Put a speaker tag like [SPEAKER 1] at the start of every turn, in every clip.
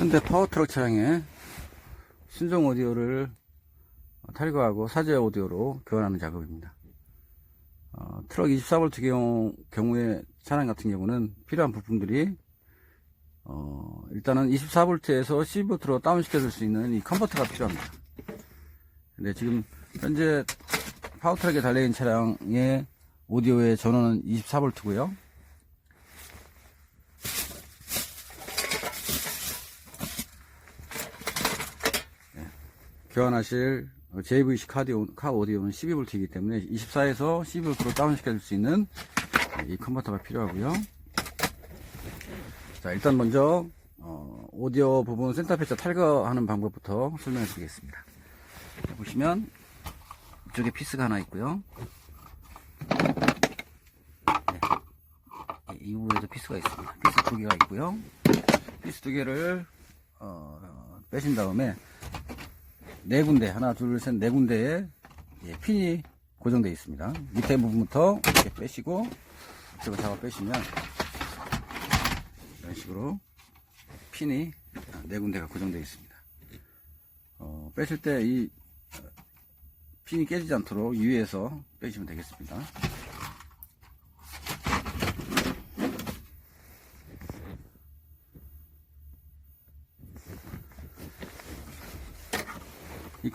[SPEAKER 1] 현대 파워트럭 차량에 순정 오디오를 탈거하고 사제 오디오로 교환하는 작업입니다. 어, 트럭 24V 경우, 경우에 차량 같은 경우는 필요한 부품들이 어, 일단은 24V에서 12V로 다운시켜 줄 수 있는 이 컨버터가 필요합니다. 근데 지금 현재 파워트럭에 달려있는 차량의 오디오의 전원은 24V고요. 교환하실 JVC 카디오, 카 오디오는 12V이기 때문에 24에서 12V로 다운시켜 줄 수 있는 이 컨버터가 필요하고요. 자, 일단 먼저 어, 오디오 부분 센터 패치 탈거하는 방법부터 설명해 드리겠습니다. 자, 보시면 이쪽에 피스가 하나 있고요. 네. 이 부분에도 피스가 있습니다. 피스 두 개가 있고요. 피스 두 개를 어, 빼신 다음에 네 군데 하나 둘 셋 네 군데에 예, 핀이 고정되어 있습니다. 밑에 부분부터 이렇게 빼시고 이쪽을 잡아 빼시면 이런 식으로 핀이 네 군데가 고정되어 있습니다. 어, 빼실 때 이 핀이 깨지지 않도록 유의해서 빼시면 되겠습니다.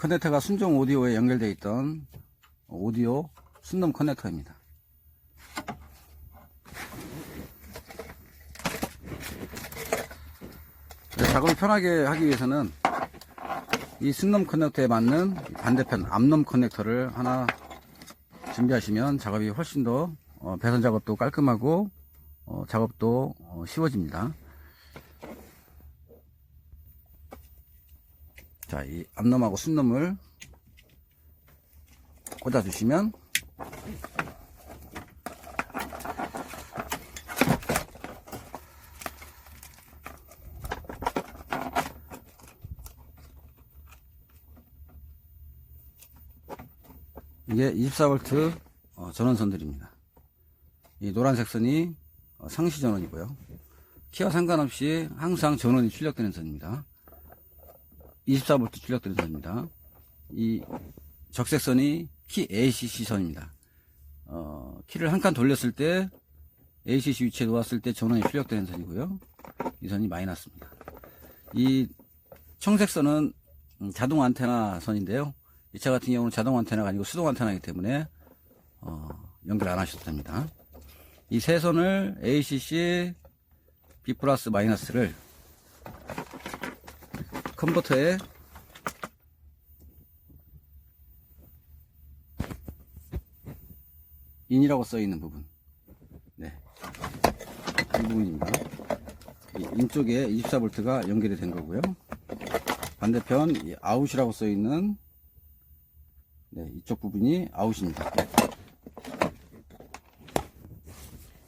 [SPEAKER 1] 커넥터가 순정 오디오에 연결되어 있던 오디오 순놈 커넥터입니다. 네, 작업을 편하게 하기 위해서는 이 순놈 커넥터에 맞는 반대편 앞놈 커넥터를 하나 준비하시면 작업이 훨씬 더 어, 배선 작업도 깔끔하고 어, 작업도 어, 쉬워집니다. 자, 이 앞놈하고 순놈을 꽂아주시면 이게 24V 어, 전원선들입니다. 이 노란색 선이 어, 상시 전원이고요. 키와 상관없이 항상 전원이 출력되는 선입니다. 24V 출력되는 선입니다. 이 적색선이 키 ACC 선입니다. 어, 키를 한 칸 돌렸을 때 ACC 위치에 놓았을 때 전원이 출력되는 선이고요. 이 선이 마이너스입니다. 이 청색선은 음, 자동 안테나 선인데요. 이 차 같은 경우는 자동 안테나가 아니고 수동 안테나이기 때문에 어, 연결 안 하셔도 됩니다. 이 세 선을 ACC B 플러스 마이너스를 컨버터에 인이라고 써 있는 부분. 네. 이 부분입니다. 이인 쪽에 24V가 연결이 된 거고요. 반대편 이 아웃이라고 써 있는 네, 이쪽 부분이 아웃입니다.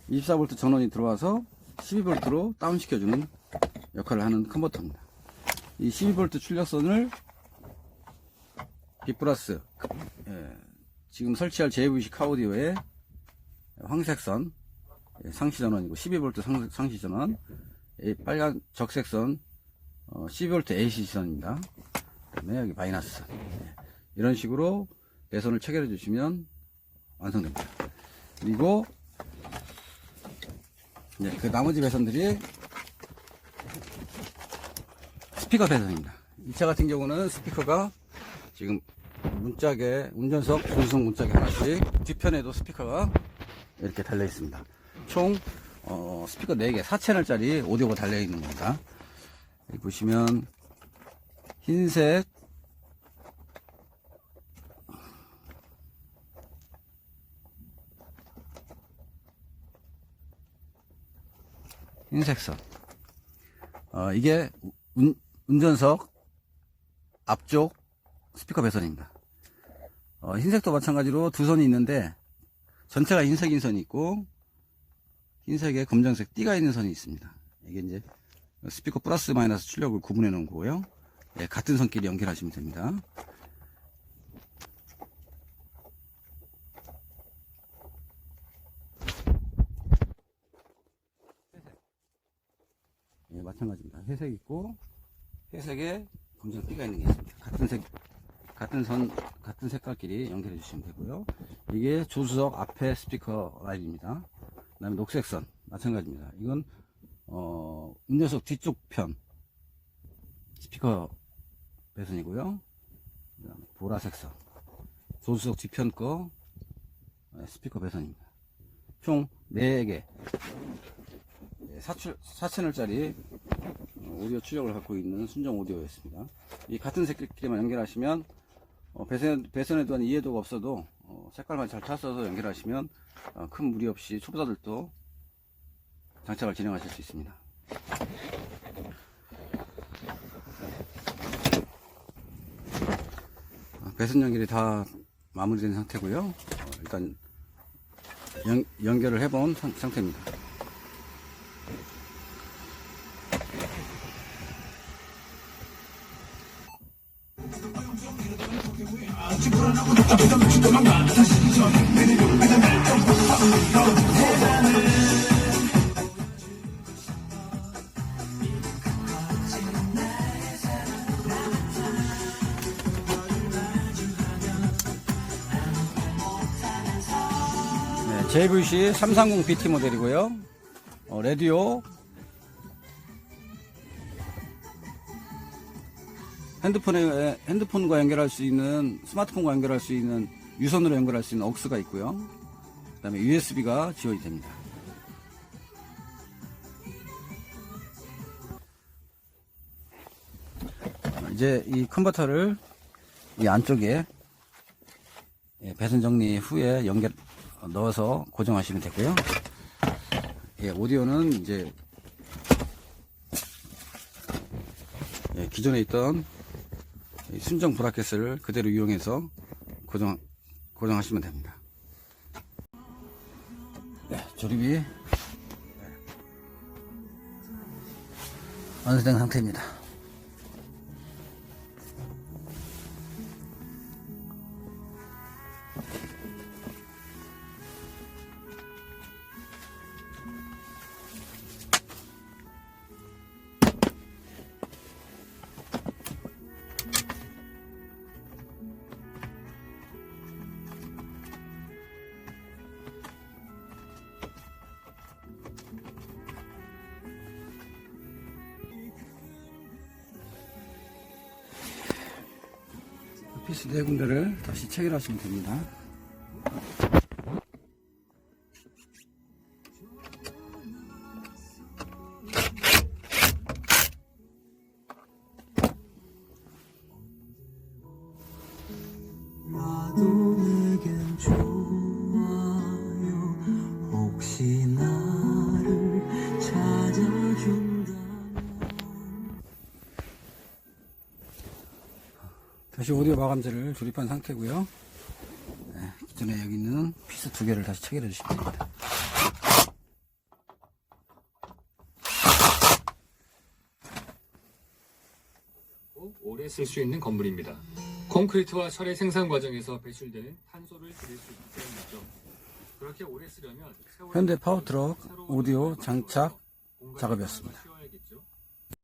[SPEAKER 1] 24V 전원이 들어와서 12V로 다운시켜주는 역할을 하는 컨버터입니다. 이 12V 출력선을 B 플러스 예, 지금 설치할 JVC 카오디오의 황색선 예, 상시 전원이고 12V 상, 상시 전원 이 빨간 적색선 어, 12V AC 선입니다. 그다음에 여기 마이너스 예, 이런 식으로 배선을 체결해 주시면 완성됩니다. 그리고 예, 그 나머지 배선들이 스피커 배선입니다. 이 차 같은 경우는 스피커가 지금 문짝에 운전석 조수석 문짝에 하나씩 뒤편에도 스피커가 이렇게 달려 있습니다. 총 어, 스피커 4개 4채널짜리 오디오가 달려 있는 겁니다. 여기 보시면 흰색 흰색선 어, 이게 운, 운전석 앞쪽 스피커 배선입니다. 어, 흰색도 마찬가지로 두 선이 있는데 전체가 흰색인 선이 있고 흰색에 검정색 띠가 있는 선이 있습니다. 이게 이제 스피커 플러스 마이너스 출력을 구분해 놓은 거고요. 예, 같은 선끼리 연결하시면 됩니다. 예, 마찬가지입니다. 회색 있고 회색에 검정 띠가 있는 게 있습니다. 같은 색, 같은 선, 같은 색깔끼리 연결해 주시면 되고요. 이게 조수석 앞에 스피커 라인입니다. 그 다음에 녹색 선, 마찬가지입니다. 이건, 어, 운전석 뒤쪽 편 스피커 배선이고요. 그 다음에 보라색 선, 조수석 뒤편 거 네, 스피커 배선입니다. 총 4개, 4, 4채널짜리 오디오 출력을 갖고 있는 순정 오디오였습니다. 이 같은 색끼리만 연결하시면 어, 배선, 배선에 대한 이해도가 없어도 어, 색깔만 잘 찾아서 연결하시면 어, 큰 무리 없이 초보자들도 장착을 진행하실 수 있습니다. 어, 배선 연결이 다 마무리된 상태고요. 어, 일단 연, 연결을 해본 상, 상태입니다. JVC 330 BT 모델이고요. 어, 라디오 핸드폰에 핸드폰과 연결할 수 있는 스마트폰과 연결할 수 있는 유선으로 연결할 수 있는 억스가 있고요. 그다음에 USB가 지원이 됩니다. 어, 이제 이 컨버터를 이 안쪽에 예, 배선 정리 후에 연결 어, 넣어서 고정하시면 되고요. 예, 오디오는 이제 예, 기존에 있던 이 순정 브라켓을 그대로 이용해서 고정 고정하시면 됩니다. 네, 조립이 네, 완성된 상태입니다. 피스 네 군데를 다시 체결하시면 됩니다. 다시 오디오 마감재를 조립한 상태고요. 네, 기존에 여기 있는 피스 두 개를 다시 체결해 주시면 됩니다.
[SPEAKER 2] 오래 쓸 수 있는 건물입니다. 콘크리트와 철의 생산 과정에서 배출되는 탄소를 줄일 수 있기 때문이죠. 그렇게 오래 쓰려면
[SPEAKER 1] 현대 파워트럭 오디오 장착 작업이었습니다.